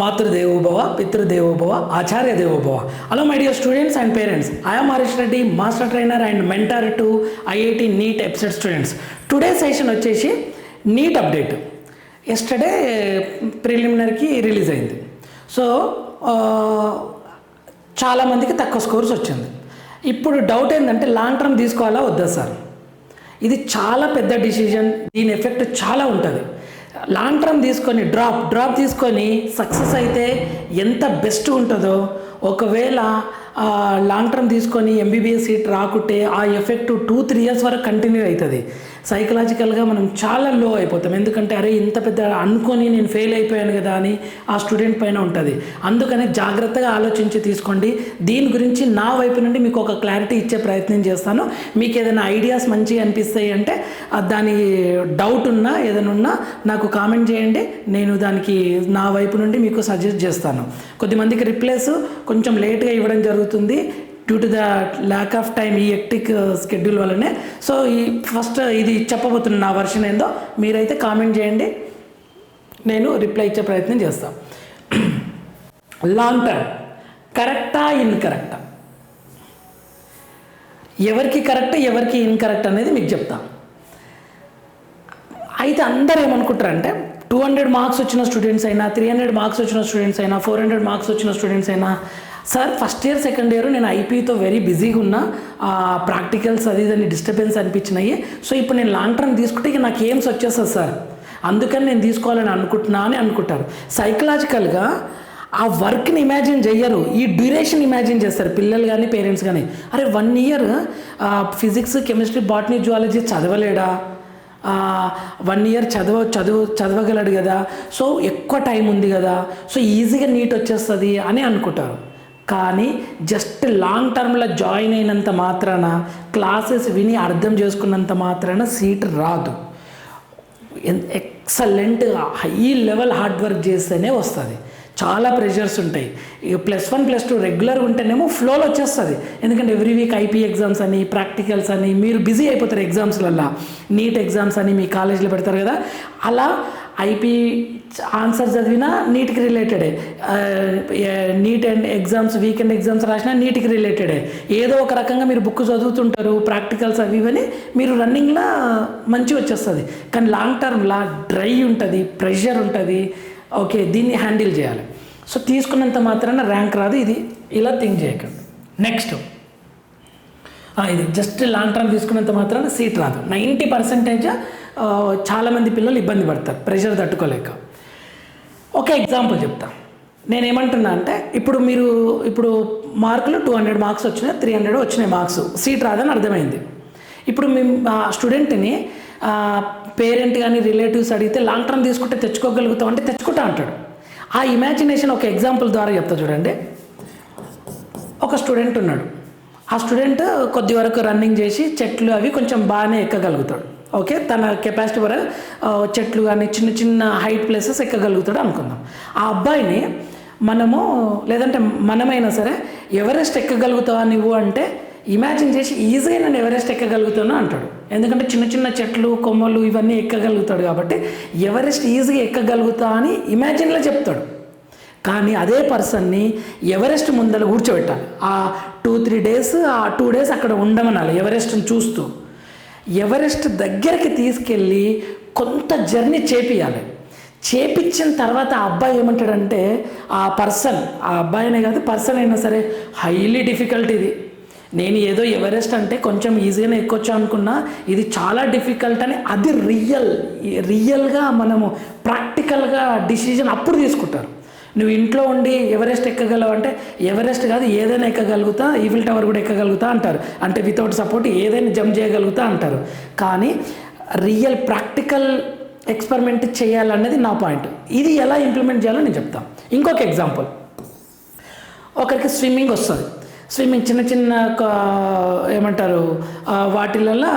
మాతృదేవోభవ పితృదేవోభవ ఆచార్య దేవోభవ hello my dear students and parents I'm Harish Reddy master trainer and mentor to IIT NEET EAPCET students today session వచ్చేసి NEET update yesterday ప్రిలిమినరీకి release అయింది. So చాలామందికి తక్కువ scores వచ్చింది. ఇప్పుడు డౌట్ ఏంటంటే లాంగ్ టర్మ్ తీసుకోవాలా వద్దా సార్ ఇది చాలా పెద్ద డిసిజన్ దీని ఎఫెక్ట్ చాలా ఉంటుంది. లాంగ్ టర్మ్ తీసుకొని డ్రాప్ డ్రాప్ తీసుకొని సక్సెస్ అయితే ఎంత బెస్ట్ ఉంటుందో ఒకవేళ లాంగ్ టర్మ్ తీసుకొని ఎంబీబీఎస్ సీట్ రాకుంటే ఆ ఎఫెక్ట్ టూ త్రీ ఇయర్స్ వరకు కంటిన్యూ అవుతుంది. సైకలాజికల్గా మనం చాలా లో అయిపోతాం. ఎందుకంటే అరే ఇంత పెద్ద అనుకొని నేను ఫెయిల్ అయిపోయాను కదా అని ఆ స్టూడెంట్ పైన ఉంటుంది. అందుకనే జాగ్రత్తగా ఆలోచించి తీసుకోండి. దీని గురించి నా వైపు నుండి మీకు ఒక క్లారిటీ ఇచ్చే ప్రయత్నం చేస్తాను. మీకు ఏదైనా ఐడియాస్ మంచిగా అనిపిస్తాయి అంటే దాని డౌట్ ఉన్నా ఏదైనా ఉన్నా నాకు కామెంట్ చేయండి. నేను దానికి నా వైపు నుండి మీకు సజెస్ట్ చేస్తాను. కొద్దిమందికి రిప్లేస్ కొంచెం లేట్గా ఇవ్వడం జరుగుతుంది. Due to the lack of time ఈ ఎక్టిక్ స్కెడ్యూల్ uh, వల్లనే. సో ఈ ఫస్ట్ uh, ఇది చెప్పబోతున్న నా వర్షన్ ఏందో మీరైతే కామెంట్ చేయండి. నేను రిప్లై ఇచ్చే ప్రయత్నం చేస్తాను లాంగ్ టర్మ్ కరెక్టా ఇన్కరెక్టా ఎవరికి కరెక్ట్ ఎవరికి ఇన్కరెక్ట్ అనేది మీకు చెప్తాను అయితే అందరూ ఏమనుకుంటారంటే టూ హండ్రెడ్ మార్క్స్ వచ్చిన స్టూడెంట్స్ అయినా త్రీ హండ్రెడ్ మార్క్స్ వచ్చిన స్టూడెంట్స్ అయినా ఫోర్ హండ్రెడ్ మార్క్స్ వచ్చిన స్టూడెంట్స్ అయినా sir first year second year నేను ఐపీతో వెరీ బిజీగా ఉన్నా. ప్రాక్టికల్స్ అది ఇదని డిస్టర్బెన్స్ అనిపించినాయి. సో ఇప్పుడు నేను లాంగ్ టర్మ్ తీసుకుంటే ఇక నాకు ఏమ్స్ వచ్చేస్తుంది సార్ అందుకని నేను తీసుకోవాలని అనుకుంటున్నా అని అనుకుంటారు. సైకలాజికల్గా ఆ వర్క్ని ఇమాజిన్ చేయరు ఈ డ్యూరేషన్ ఇమాజిన్ చేస్తారు. పిల్లలు కానీ పేరెంట్స్ కానీ అరే one year physics chemistry botany zoology చదవలేడా? One year చదవ చదువు చదవగలడు కదా? సో ఎక్కువ టైం ఉంది కదా? సో ఈజీగా నీట్ వచ్చేస్తుంది అని అనుకుంటారు. కానీ జస్ట్ లాంగ్ టర్మ్లో జాయిన్ అయినంత మాత్రాన క్లాసెస్ విని అర్థం చేసుకున్నంత మాత్రాన సీట్ రాదు. Excellent high level hard work చేస్తేనే వస్తుంది. చాలా ప్రెషర్స్ ఉంటాయి. ఇక plus one plus two regular ఉంటేనేమో ఫ్లోలో వచ్చేస్తుంది. ఎందుకంటే ఎవ్రీ వీక్ ఐపీ ఎగ్జామ్స్ అని ప్రాక్టికల్స్ అని మీరు బిజీ అయిపోతారు ఎగ్జామ్స్లల్లా. నీట్ ఎగ్జామ్స్ అని మీ కాలేజీలో పెడతారు కదా. అలా ఐపీ ఆన్సర్ చదివినా నీట్కి రిలేటెడే. NEET and exams weekend exams రాసినా నీట్కి రిలేటెడే. ఏదో ఒక రకంగా మీరు బుక్ చదువుతుంటారు ప్రాక్టికల్స్ అవి ఇవని మీరు రన్నింగ్లో మంచి వచ్చేస్తుంది. కానీ లాంగ్ టర్మ్లా డ్రై ఉంటుంది ప్రెషర్ ఉంటుంది. ఓకే దీన్ని హ్యాండిల్ చేయాలి. సో తీసుకున్నంత మాత్రాన ర్యాంక్ రాదు. ఇది ఇలా థింక్ చేయకండి. నెక్స్ట్. ఇది జస్ట్ లాంగ్ టర్మ్ తీసుకున్నంత మాత్రాన సీట్ రాదు. నైంటీ పర్సెంటేజ్ చాలామంది పిల్లలు ఇబ్బంది పడతారు. ప్రెషర్ తట్టుకోలేక. ఒక ఎగ్జాంపుల్ చెప్తా. నేను ఏమంటున్నా అంటే ఇప్పుడు మీరు ఇప్పుడు మార్కులు టూ హండ్రెడ్ మార్క్స్ వచ్చినాయి త్రీ హండ్రెడ్ వచ్చినాయి మార్క్స్ సీట్ రాదని అర్థమైంది. ఇప్పుడు మేము ఆ స్టూడెంట్ని పేరెంట్ కానీ రిలేటివ్స్ అడిగితే లాంగ్ టర్మ్ తీసుకుంటే తెచ్చుకోగలుగుతాం అంటే తెచ్చుకుంటా అంటాడు. ఆ ఇమాజినేషన్ ఒక ఎగ్జాంపుల్ ద్వారా చెప్తా చూడండి. ఒక స్టూడెంట్ ఉన్నాడు. ఆ స్టూడెంట్ కొద్ది వరకు రన్నింగ్ చేసి చెట్లు అవి కొంచెం బాగానే ఎక్కగలుగుతాడు. ఓకే? తన కెపాసిటీ వరకు చెట్లు కానీ చిన్న చిన్న హైట్ ప్లేసెస్ ఎక్కగలుగుతాడు అనుకుందాం. ఆ అబ్బాయిని మనము లేదంటే మనమైనా సరే ఎవరెస్ట్ ఎక్కగలుగుతావా నువ్వు అంటే ఇమాజిన్ చేసి ఈజీగా నేను ఎవరెస్ట్ ఎక్కగలుగుతాను అంటాడు. ఎందుకంటే చిన్న చిన్న చెట్లు కొమ్మలు ఇవన్నీ ఎక్కగలుగుతాడు కాబట్టి ఎవరెస్ట్ ఈజీగా ఎక్కగలుగుతా అని ఇమాజిన్లో చెప్తాడు. కానీ అదే పర్సన్ని ఎవరెస్ట్ ముందర కూర్చోబెట్టాలి. ఆ టూ త్రీ డేస్ ఆ టూ డేస్ అక్కడ ఉండమనాలి ఎవరెస్ట్ని చూస్తూ. ఎవరెస్ట్ దగ్గరికి తీసుకెళ్ళి కొంత జర్నీ చేపియాలి చేపించిన తర్వాత ఆ అబ్బాయి ఏమంటాడంటే ఆ పర్సన్ ఆ అబ్బాయినే కాదు పర్సన్ అయినా సరే హైలీ డిఫికల్ట్ ఇది. నేను ఏదో ఎవరెస్ట్ అంటే కొంచెం ఈజీగానే ఎక్కొచ్చు అనుకున్నా ఇది చాలా డిఫికల్ట్ అని అది రియల్ రియల్గా మనము ప్రాక్టికల్గా డిసిజన్ అప్పుడు తీసుకుంటారు. నువ్వు ఇంట్లో ఉండి ఎవరెస్ట్ ఎక్కగలవు అంటే ఎవరెస్ట్ కాదు ఏదైనా ఎక్కగలుగుతా ఈవిల్ టవర్ కూడా ఎక్కగలుగుతా అంటారు. అంటే వితౌట్ సపోర్ట్ ఏదైనా జంప్ చేయగలుగుతా అంటారు. కానీ రియల్ ప్రాక్టికల్ ఎక్స్పెరిమెంట్ చేయాలన్నది నా పాయింట్ ఇది ఎలా ఇంప్లిమెంట్ చేయాలో నేను చెప్తాను ఇంకొక ఎగ్జాంపుల్ ఒకరికి స్విమ్మింగ్ వస్తుంది. స్విమ్మింగ్ చిన్న చిన్న ఏమంటారు వాటిలలో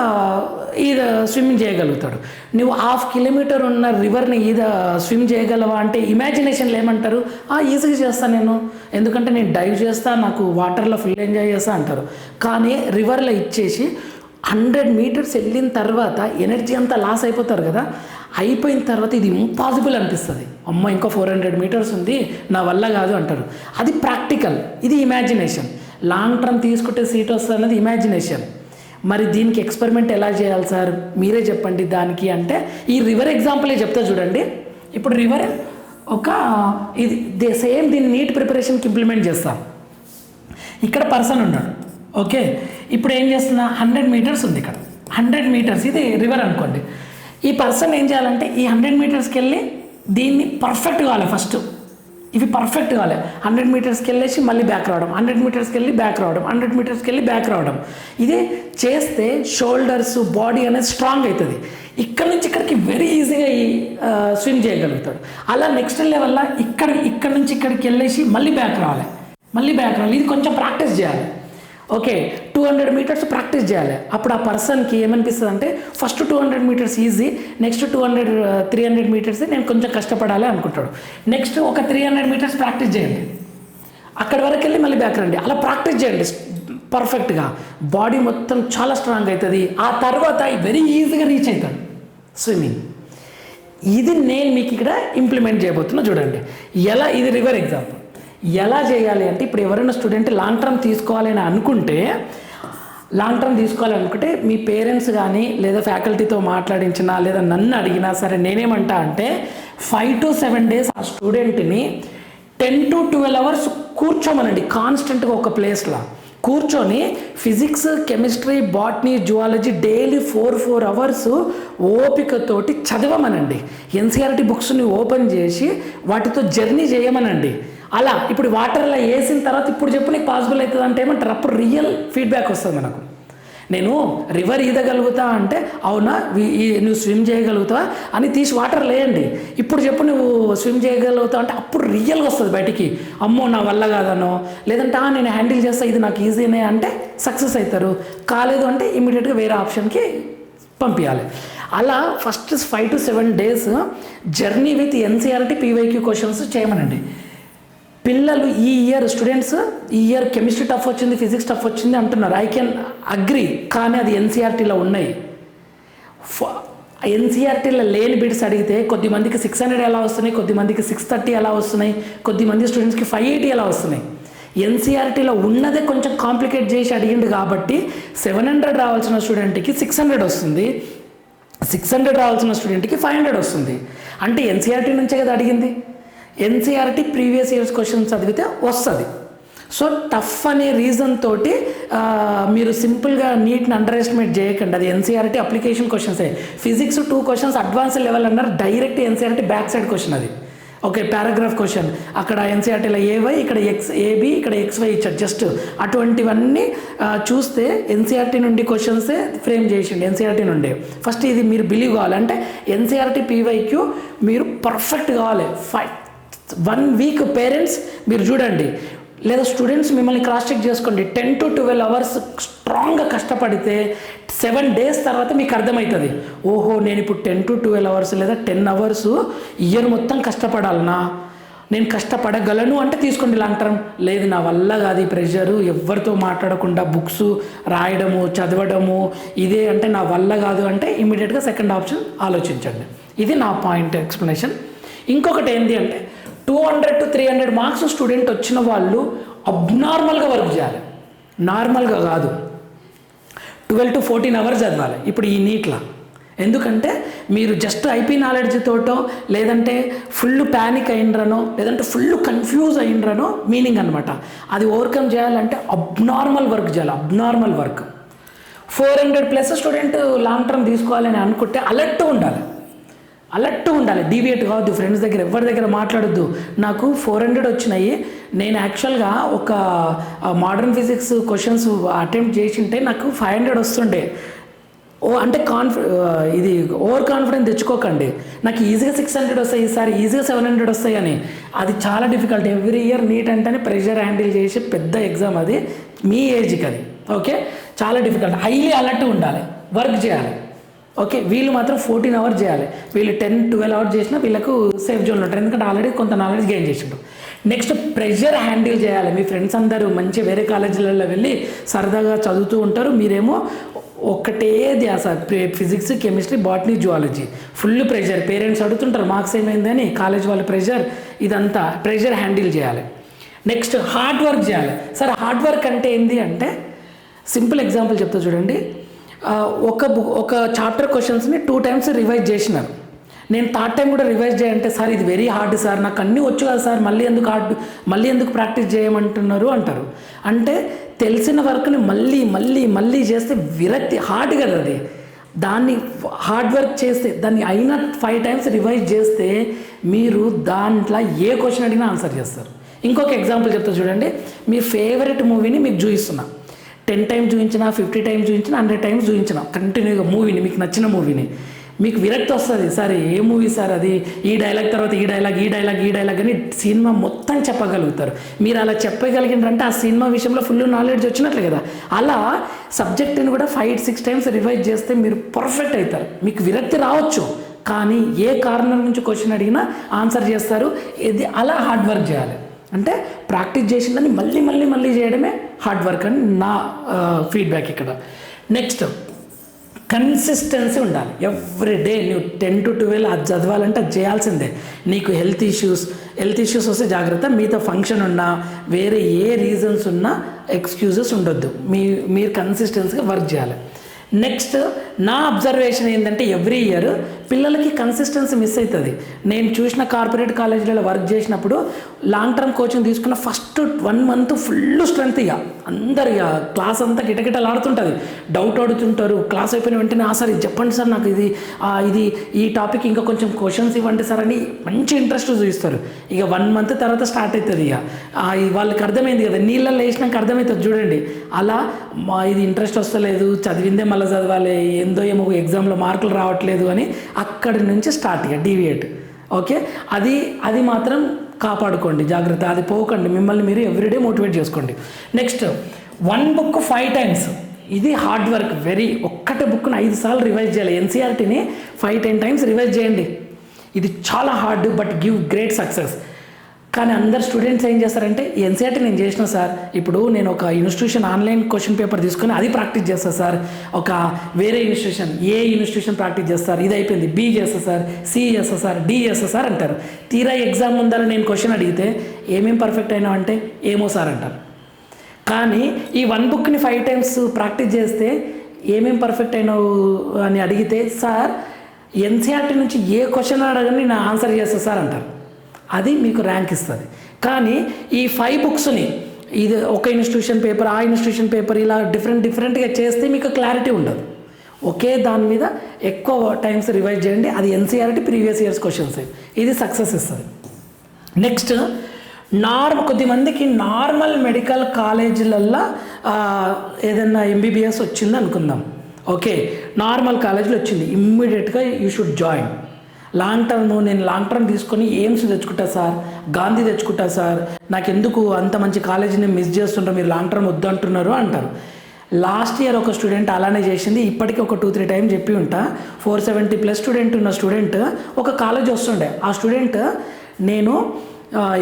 ఈద స్విమ్మింగ్ చేయగలుగుతాడు. నువ్వు హాఫ్ కిలోమీటర్ ఉన్న రివర్ని ఈద స్విమ్ చేయగలవా అంటే ఇమాజినేషన్లు ఏమంటారు ఈజీగా చేస్తాను నేను. ఎందుకంటే నేను డైవ్ చేస్తా నాకు వాటర్లో ఫుల్ ఎంజాయ్ చేస్తా అంటారు. కానీ రివర్లో ఇచ్చేసి హండ్రెడ్ మీటర్స్ వెళ్ళిన తర్వాత ఎనర్జీ అంతా లాస్ అయిపోతారు కదా. అయిపోయిన తర్వాత ఇది ఇంపాసిబుల్ అనిపిస్తుంది. అమ్మ ఇంకా ఫోర్ హండ్రెడ్ మీటర్స్ ఉంది నా వల్ల కాదు అంటారు. అది ప్రాక్టికల్ ఇది ఇమాజినేషన్. లాంగ్ టర్మ్ తీసుకుంటే సీట్ వస్తుంది అన్నది ఇమాజినేషన్ మరి దీనికి ఎక్స్పెరిమెంట్ ఎలా చేయాలి సార్? మీరే చెప్పండి దానికి అంటే ఈ రివర్ ఎగ్జాంపులే చెప్తా చూడండి. ఇప్పుడు రివర్ ఒక ఇది దే సేమ్ దీన్ని నీట్ ప్రిపరేషన్కి ఇంప్లిమెంట్ చేస్తాం. ఇక్కడ పర్సన్ ఉన్నాడు. ఓకే? ఇప్పుడు ఏం చేస్తున్నా? హండ్రెడ్ మీటర్స్ ఉంది ఇక్కడ. హండ్రెడ్ మీటర్స్ ఇది రివర్ అనుకోండి. ఈ పర్సన్ ఏం చేయాలంటే ఈ హండ్రెడ్ మీటర్స్కి వెళ్ళి దీన్ని పర్ఫెక్ట్ కావాలి ఫస్ట్ ఇవి పర్ఫెక్ట్ కాలే. హండ్రెడ్ మీటర్స్కి వెళ్ళేసి మళ్ళీ బ్యాక్ రావడం. హండ్రెడ్ మీటర్స్కి వెళ్ళి బ్యాక్ రావడం. హండ్రెడ్ మీటర్స్కి వెళ్ళి బ్యాక్ రావడం. ఇది చేస్తే షోల్డర్స్ బాడీ అనేది స్ట్రాంగ్ అవుతుంది. ఇక్కడ నుంచి ఇక్కడికి వెరీ ఈజీగా స్విమ్ చేయగలుగుతాడు. అలా నెక్స్ట్ లెవెల్లో ఇక్కడ ఇక్కడ నుంచి ఇక్కడికి వెళ్ళేసి మళ్ళీ బ్యాక్ రావాలి. మళ్ళీ బ్యాక్ రావాలి. ఇది కొంచెం ప్రాక్టీస్ చేయాలి. Okay two hundred metres practice చేయాలి. అప్పుడు ఆ పర్సన్కి ఏమనిపిస్తుంది అంటే first two hundred metres easy next two hundred three hundred metres నేను కొంచెం కష్టపడాలి అనుకుంటాడు. నెక్స్ట్ ఒక త్రీ హండ్రెడ్ మీటర్స్ ప్రాక్టీస్ చేయండి. అక్కడి వరకు వెళ్ళి మళ్ళీ బ్యాక్ రండి. అలా ప్రాక్టీస్ చేయండి. పర్ఫెక్ట్గా బాడీ మొత్తం చాలా స్ట్రాంగ్ అవుతుంది. ఆ తర్వాత వెరీ ఈజీగా రీచ్ అవుతాడు. స్విమ్మింగ్ ఇది నేను మీకు ఇక్కడ ఇంప్లిమెంట్ చేయబోతున్నా చూడండి. ఎలా ఇది రివర్ ఎగ్జాంపుల్ ఎలా చేయాలి అంటే ఇప్పుడు ఎవరైనా స్టూడెంట్ లాంగ్ టర్మ్ తీసుకోవాలని అనుకుంటే లాంగ్ టర్మ్ తీసుకోవాలి అనుకుంటే మీ పేరెంట్స్ కానీ లేదా ఫ్యాకల్టీతో మాట్లాడించినా లేదా నన్ను అడిగినా సరే నేనేమంటా అంటే ఫైవ్ టు సెవెన్ డేస్ ఆ స్టూడెంట్ని టెన్ టు ట్వెల్వ్ అవర్స్ కూర్చోమనండి. కాన్స్టెంట్గా ఒక ప్లేస్లో. కూర్చొని physics chemistry botany zoology daily four four hours ఓపికతోటి చదవమనండి. ఎన్సీఆర్టీ బుక్స్ని ఓపెన్ చేసి వాటితో జర్నీ చేయమనండి. అలా ఇప్పుడు వాటర్లో వేసిన తర్వాత ఇప్పుడు చెప్పు నీకు పాసిబుల్ అవుతుంది అంటే ఏమంటారు? అప్పుడు రియల్ ఫీడ్బ్యాక్ వస్తుంది మనకు. నేను రివర్ ఈదగలుగుతా అంటే అవునా? ఈ- నువ్వు స్విమ్ చేయగలుగుతావా? అని తీసి వాటర్ లేయండి ఇప్పుడు చెప్పు నువ్వు స్విమ్ చేయగలుగుతావు అంటే అప్పుడు రియల్గా వస్తుంది బయటికి. అమ్మో నా వల్ల కాదనో? లేదంటే నేను హ్యాండిల్ చేస్తా ఇది నాకు ఈజీనే అంటే సక్సెస్ అవుతారు. కాలేదు అంటే ఇమీడియట్గా వేరే ఆప్షన్కి పంపించాలి అలా first five to seven days journey with NCERT PYQ questions చేయమనండి. పిల్లలు ఈ ఇయర్ స్టూడెంట్స్ ఈ ఇయర్ కెమిస్ట్రీ టఫ్ వచ్చింది ఫిజిక్స్ టఫ్ వచ్చింది అంటున్నారు. ఐ కెన్ అగ్రి కానీ అది ఎన్సీఆర్టీలో ఉన్నాయి. ఎన్సీఆర్టీలో లేని బిడ్స్ అడిగితే కొద్ది మందికి సిక్స్ హండ్రెడ్ ఎలా వస్తున్నాయి కొద్ది మందికి సిక్స్ థర్టీ ఎలా వస్తున్నాయి కొద్ది మంది స్టూడెంట్స్కి ఫైవ్ ఎయిటీ ఎలా వస్తున్నాయి? ఎన్సీఆర్టీలో ఉన్నదే కొంచెం కాంప్లికేట్ చేసి అడిగిండు కాబట్టి సెవెన్ హండ్రెడ్ రావాల్సిన స్టూడెంట్కి సిక్స్ హండ్రెడ్ వస్తుంది. సిక్స్ హండ్రెడ్ రావాల్సిన స్టూడెంట్కి ఫైవ్ హండ్రెడ్ వస్తుంది. అంటే ఎన్సీఆర్టీ నుంచే కదా అడిగింది? ఎన్సీఆర్టీ ప్రీవియస్ ఇయర్స్ క్వశ్చన్స్ చదివితే వస్తుంది. సో టఫ్ అనే రీజన్ తోటి మీరు సింపుల్గా నీట్ని అండర్ ఎస్టిమేట్ చేయకండి. అది NCERT application క్వశ్చన్సే physics two questions advance level అన్నారు. Direct NCERT back side question అది. ఓకే పారాగ్రాఫ్ క్వశ్చన్ అక్కడ ఎన్సీఆర్టీలో ఏవై ఇక్కడ ఎక్స్ ఏబి ఇక్కడ ఎక్స్వై ఇచ్చారు. జస్ట్ అటువంటివన్నీ చూస్తే ఎన్సీఆర్టీ నుండి క్వశ్చన్సే ఫ్రేమ్ చేసిండి ఎన్సీఆర్టీ నుండి. ఫస్ట్ ఇది మీరు బిలీవ్ కావాలి. అంటే ఎన్సీఆర్టీ పీవైక్యూ మీరు పర్ఫెక్ట్ కావాలి. ఫైవ్ వన్ వీక్ పేరెంట్స్ మీరు చూడండి. లేదా స్టూడెంట్స్ మిమ్మల్ని క్రాస్ చెక్ చేసుకోండి. టెన్ టు ట్వెల్వ్ అవర్స్ స్ట్రాంగ్గా కష్టపడితే సెవెన్ డేస్ తర్వాత మీకు అర్థమవుతుంది. ఓహో నేను ఇప్పుడు టెన్ టు ట్వెల్వ్ అవర్స్ లేదా టెన్ అవర్స్ ఇయర్ మొత్తం కష్టపడాలనా? నేను కష్టపడగలను అంటే తీసుకోండి లాంగ్ టర్మ్ లేదు నా వల్ల కాదు ఈ ప్రెషరు ఎవరితో మాట్లాడకుండా బుక్స్ రాయడము చదవడము ఇదే అంటే నా వల్ల కాదు అంటే ఇమీడియట్గా సెకండ్ ఆప్షన్ ఆలోచించండి. ఇది నా పాయింట్ ఎక్స్ప్లెనేషన్ ఇంకొకటి ఏంటి అంటే two hundred to three hundred marks student వచ్చిన వాళ్ళు అబ్నార్మల్గా వర్క్ చేయాలి. నార్మల్గా కాదు. ట్వెల్వ్ టు ఫోర్టీన్ అవర్స్ చదవాలి. ఇప్పుడు ఈ నీట్లా. ఎందుకంటే మీరు జస్ట్ ఐపీ నాలెడ్జ్ తోటో లేదంటే ఫుల్ ప్యానిక్ అయినరనో లేదంటే ఫుల్ కన్ఫ్యూజ్ అయినరనో మీనింగ్ అనమాట అది ఓవర్కమ్ చేయాలంటే అబ్నార్మల్ వర్క్ చేయాలి. Abnormal work four hundred plus student long term తీసుకోవాలని అనుకుంటే అలర్ట్ ఉండాలి. అలర్ట్ ఉండాలి. డీవియేట్ కావద్దు. ఫ్రెండ్స్ దగ్గర ఎవరి దగ్గర మాట్లాడొద్దు. నాకు ఫోర్ హండ్రెడ్ వచ్చినాయి. నేను యాక్చువల్గా ఒక మోడర్న్ ఫిజిక్స్ క్వశ్చన్స్ అటెంప్ట్ చేసింటే నాకు ఫైవ్ హండ్రెడ్ వస్తుండే. ఓ అంటే కాన్ఫి ఇది ఓవర్ కాన్ఫిడెన్స్ తెచ్చుకోకండి. నాకు ఈజీగా సిక్స్ హండ్రెడ్ వస్తాయి. ఈసారి ఈజీగా సెవెన్ హండ్రెడ్ వస్తాయి అని అది చాలా డిఫికల్ట్ ఎవ్రీ ఇయర్ నీట్ అంటేనే ప్రెషర్ హ్యాండిల్ చేసి పెద్ద ఎగ్జామ్ అది. మీ ఏజ్కి అది ఓకే చాలా డిఫికల్ట్ హైలీ అలర్ట్ ఉండాలి. వర్క్ చేయాలి. ఓకే వీళ్ళు మాత్రం ఫోర్టీన్ అవర్స్ చేయాలి. వీళ్ళు టెన్ ట్వెల్వ్ అవర్స్ చేసినా వీళ్ళకు సేఫ్ జోన్లో ఉంటారు ఎందుకంటే ఆల్రెడీ కొంత నాలెడ్జ్ గెయిన్ చేసిండ్రు. నెక్స్ట్ ప్రెషర్ హ్యాండిల్ చేయాలి. మీ ఫ్రెండ్స్ అందరూ మంచి వేరే కాలేజీలలో వెళ్ళి సరదాగా చదువుతూ ఉంటారు. మీరేమో ఒక్కటే ధ్యాస physics chemistry botany zoology full pressure parents అడుగుతుంటారు మార్క్స్ ఏమైందని కాలేజ్ వాళ్ళ ప్రెషర్ ఇదంతా ప్రెషర్ హ్యాండిల్ చేయాలి. నెక్స్ట్ హార్డ్ వర్క్ చేయాలి. సార్ హార్డ్ వర్క్ అంటే ఏంటి అంటే సింపుల్ ఎగ్జాంపుల్ చెప్తా చూడండి. ఒక బుక్ ఒక చాప్టర్ క్వశ్చన్స్ని టూ టైమ్స్ రివైజ్ చేసినారు నేను థర్డ్ టైం కూడా రివైజ్ చేయంటే సార్ ఇది వెరీ హార్డ్ సార్. నాకు అన్నీ వచ్చు కదా సార్. మళ్ళీ ఎందుకు హార్డ్ మళ్ళీ ఎందుకు ప్రాక్టీస్ చేయమంటున్నారు? అంటారు. అంటే తెలిసిన వర్క్ని మళ్ళీ మళ్ళీ మళ్ళీ చేస్తే విరక్తి హార్డ్ కదా అది. దాన్ని హార్డ్ వర్క్ చేస్తే దాన్ని అయిన ఫైవ్ టైమ్స్ రివైజ్ చేస్తే మీరు దాంట్లో ఏ క్వశ్చన్ అడిగినా ఆన్సర్ చేస్తారు. ఇంకొక ఎగ్జాంపుల్ చెప్తా చూడండి. మీ ఫేవరెట్ మూవీని మీకు చూపిస్తున్నా. టెన్ టైమ్స్ చూపించినా ఫిఫ్టీ టైమ్స్ చూపించినా హండ్రెడ్ టైమ్స్ చూపించిన. కంటిన్యూగా మూవీని మీకు నచ్చిన మూవీని. మీకు విరక్తి వస్తుంది సార్ ఏ మూవీ సార్ అది? ఈ డైలాగ్ తర్వాత ఈ డైలాగ్ ఈ డైలాగ్ ఈ డైలాగ్ అని సినిమా మొత్తం చెప్పగలుగుతారు. మీరు అలా చెప్పగలిగినారంటే ఆ సినిమా విషయంలో ఫుల్ నాలెడ్జ్ వచ్చినట్లే కదా. అలా సబ్జెక్ట్ని కూడా ఫైవ్ సిక్స్ టైమ్స్ రివైజ్ చేస్తే మీరు పర్ఫెక్ట్ అవుతారు. మీకు విరక్తి రావచ్చు కానీ ఏ కారణం నుంచి క్వశ్చన్ అడిగినా ఆన్సర్ చేస్తారు. ఇది అలా హార్డ్ వర్క్ చేయాలి. అంటే ప్రాక్టీస్ చేసిందని మళ్ళీ మళ్ళీ మళ్ళీ చేయడమే హార్డ్ వర్క్ అని నా ఫీడ్బ్యాక్ ఇక్కడ. నెక్స్ట్ కన్సిస్టెన్సీ ఉండాలి. ఎవ్రీ డే నువ్వు టెన్ టు ట్వెల్వ్ అది చదవాలంటే అది చేయాల్సిందే. నీకు హెల్త్ ఇష్యూస్ హెల్త్ ఇష్యూస్ వస్తే జాగ్రత్త. మీతో ఫంక్షన్ ఉన్నా వేరే ఏ రీజన్స్ ఉన్నా ఎక్స్క్యూజెస్ ఉండొద్దు. మీ మీరు కన్సిస్టెన్సీగా వర్క్ చేయాలి. నెక్స్ట్ నా అబ్జర్వేషన్ ఏంటంటే ఎవ్రీ ఇయర్ పిల్లలకి కన్సిస్టెన్సీ మిస్ అవుతుంది నేను చూసిన కార్పొరేట్ కాలేజీలలో వర్క్ చేసినప్పుడు లాంగ్ టర్మ్ కోచింగ్ తీసుకున్న first one month full strength ఇక. అందరు ఇక క్లాస్ అంతా గిటగిటలాడుతుంటుంది డౌట్ అడుగుతుంటారు క్లాస్ అయిపోయిన వెంటనే ఆ సార్ ఇది చెప్పండి సార్ నాకు ఇది ఇది ఈ టాపిక్ ఇంకా కొంచెం క్వశ్చన్స్ ఇవ్వండి సార్ అని మంచి ఇంట్రెస్ట్ చూపిస్తారు. ఇక వన్ మంత్ తర్వాత స్టార్ట్ అవుతుంది ఇక. వాళ్ళకి అర్థమైంది కదా నీళ్ళల్లో వేసినాక అర్థమవుతుంది చూడండి. అలా మా ఇది ఇంట్రెస్ట్ వస్తలేదు చదివిందే మళ్ళీ చదవాలి ఏందో ఏమో ఎగ్జామ్లో మార్కులు రావట్లేదు అని అక్కడి నుంచి స్టార్ట్ ఇక డీవియేట్ ఓకే అది అది మాత్రం కాపాడుకోండి జాగ్రత్త. అది పోకండి మిమ్మల్ని మీరు ఎవ్రీడే మోటివేట్ చేసుకోండి. Next one book five times ఇది హార్డ్ వర్క్ వెరీ ఒక్కటే బుక్ను ఐదు సార్లు రివైజ్ చేయాలి. ఎన్సీఆర్టీని ఫైవ్ టెన్ టైమ్స్ రివైజ్ చేయండి. ఇది చాలా hard but give great success కానీ అందరు స్టూడెంట్స్ ఏం చేస్తారంటే ఎన్సీఆర్టీ నేను చేసిన సార్ ఇప్పుడు నేను ఒక ఇన్స్టిట్యూషన్ ఆన్లైన్ క్వశ్చన్ పేపర్ తీసుకొని అది ప్రాక్టీస్ చేస్తాను సార్. ఒక వేరే ఇన్స్టిట్యూషన్ ఏ ఇన్స్టిట్యూషన్ ప్రాక్టీస్ చేస్తారు ఇది అయిపోయింది. బి చేస్తా సార్ సి చేస్తా సార్ డి చేస్తా సార్ అంటారు. తీరా ఎగ్జామ్ ముందర నేను క్వశ్చన్ అడిగితే ఏమేం పర్ఫెక్ట్ అయినా అంటే ఏమో సార్ అంటారు. కానీ ఈ వన్ బుక్ని ఫైవ్ టైమ్స్ ప్రాక్టీస్ చేస్తే ఏమేం పర్ఫెక్ట్ అయినావు అని అడిగితే సార్ ఎన్సీఆర్టీ నుంచి ఏ క్వశ్చన్ అడగని నేను ఆన్సర్ చేస్తా సార్ అంటారు. అది మీకు ర్యాంక్ ఇస్తుంది. కానీ ఈ ఫైవ్ బుక్స్ని ఇది ఒక ఇన్స్టిట్యూషన్ పేపర్ ఆ ఇన్స్టిట్యూషన్ పేపర్ ఇలా డిఫరెంట్ డిఫరెంట్గా చేస్తే మీకు క్లారిటీ ఉండదు. ఒకే దాని మీద ఎక్కువ టైమ్స్ రివైజ్ చేయండి. అది ఎన్సీఆర్టీ ప్రీవియస్ ఇయర్స్ క్వశ్చన్స్ ఇది సక్సెస్ ఇస్తుంది. నెక్స్ట్ నార్మ్ కొద్దిమందికి నార్మల్ మెడికల్ కాలేజీలల్లో ఏదైనా ఎంబీబీఎస్ వచ్చింది అనుకుందాం ఓకే నార్మల్ కాలేజీలో వచ్చింది. ఇమ్మీడియట్గా you should join long term నేను లాంగ్ టర్మ్ తీసుకొని ఎయిమ్స్ తెచ్చుకుంటా సార్. గాంధీ తెచ్చుకుంటా సార్. నాకు ఎందుకు అంత మంచి కాలేజీని మిస్ చేస్తుంటారు మీరు లాంగ్ టర్మ్ వద్దు అంటున్నారు అంటారు. లాస్ట్ ఇయర్ ఒక స్టూడెంట్ అలానే చేసింది ఇప్పటికీ ఒక టూ త్రీ టైం చెప్పి ఉంటా. ఫోర్ సెవెంటీ ప్లస్ స్టూడెంట్ ఉన్న స్టూడెంట్ ఒక కాలేజ్ వస్తుండే. ఆ స్టూడెంట్ నేను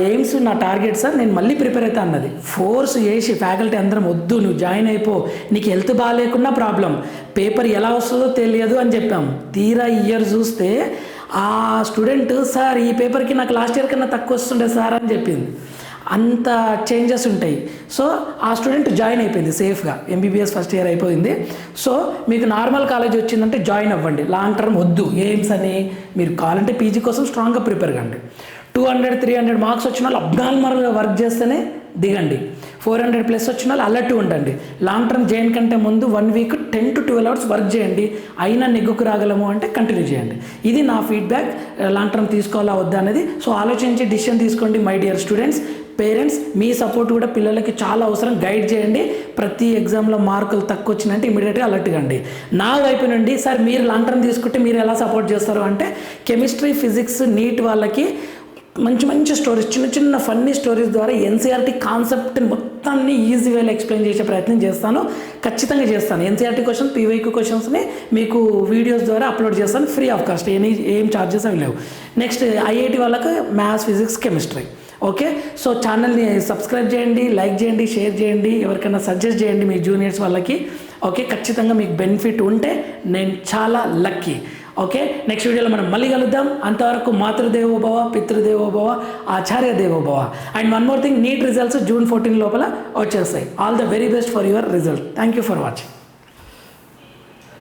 ఎయిమ్స్ నా టార్గెట్ సార్ నేను మళ్ళీ ప్రిపేర్ అవుతా అన్నది. ఫోర్స్ చేసి ఫ్యాకల్టీ అందరం వద్దు నువ్వు జాయిన్ అయిపో. నీకు హెల్త్ బాగాలేకున్నా ప్రాబ్లం పేపర్ ఎలా వస్తుందో తెలియదు అని చెప్పాం. తీరా ఇయర్ చూస్తే ఆ స్టూడెంట్ సార్ ఈ పేపర్కి నాకు లాస్ట్ ఇయర్ కన్నా తక్కువ వస్తుండే సార్ అని చెప్పింది. అంత చేంజెస్ ఉంటాయి. సో ఆ స్టూడెంట్ జాయిన్ అయిపోయింది సేఫ్గా. ఎంబీబీఎస్ ఫస్ట్ ఇయర్ అయిపోయింది. సో మీకు నార్మల్ కాలేజ్ వచ్చిందంటే జాయిన్ అవ్వండి. లాంగ్ టర్మ్ వద్దు. ఎయిమ్స్ అని మీరు కావాలంటే పీజీ కోసం స్ట్రాంగ్గా ప్రిపేర్ కండి. Two hundred three hundred marks వచ్చిన వాళ్ళు అబ్నార్మల్గా వర్క్ చేస్తేనే దిగండి. ఫోర్ హండ్రెడ్ ప్లస్ వచ్చిన వాళ్ళు అలర్ట్ ఉండండి. లాంగ్ టర్మ్ జైన్ కంటే ముందు one week ten to twelve hours work చేయండి. అయినా నెగ్గుకు రాగలము అంటే కంటిన్యూ చేయండి. ఇది నా ఫీడ్బ్యాక్. లాంగ్ టర్మ్ తీసుకోవాలా వద్దా అనేది. సో ఆలోచించి డిసిషన్ తీసుకోండి మై డియర్ స్టూడెంట్స్ పేరెంట్స్. మీ సపోర్ట్ కూడా పిల్లలకి చాలా అవసరం. గైడ్ చేయండి. ప్రతి ఎగ్జామ్లో మార్కులు తక్కువ వచ్చినంటే ఇమీడియట్గా అలర్ట్ కండి. నా వైపు నుండి సార్ మీరు లాంగ్ టర్మ్ తీసుకుంటే మీరు ఎలా సపోర్ట్ చేస్తారు? అంటే కెమిస్ట్రీ ఫిజిక్స్ నీట్ వాళ్ళకి మంచి మంచి స్టోరీస్ చిన్న చిన్న ఫన్నీ స్టోరీస్ ద్వారా ఎన్సీఆర్టీ కాన్సెప్ట్ మొత్తాన్ని ఈజీ వేలో ఎక్స్ప్లెయిన్ చేసే ప్రయత్నం చేస్తాను. ఖచ్చితంగా చేస్తాను. ఎన్సీఆర్టీ క్వశ్చన్ పీవైక్యూ క్వశ్చన్స్ని మీకు వీడియోస్ ద్వారా అప్లోడ్ చేస్తాను. Free of cost. ఎనీ ఏం ఛార్జెస్ అవి లేవు. నెక్స్ట్ ఐఐటి వాళ్ళకి maths physics chemistry. Okay? So ఛానల్ని సబ్స్క్రైబ్ చేయండి లైక్ చేయండి షేర్ చేయండి ఎవరికైనా సజెస్ట్ చేయండి మీ జూనియర్స్ వాళ్ళకి. ఓకే? ఖచ్చితంగా మీకు బెనిఫిట్ ఉంటే నేను చాలా లక్కీ ఓకే? నెక్స్ట్ వీడియోలో మనం మళ్ళీ కలుద్దాం. అంతవరకు మాతృదేవోభవ పితృదేవోభవ ఆచార్య దేవోభవ and one more thing NEET results June fourteen లోపల వచ్చేస్తాయి. All the very best for your result. Thank you for watching.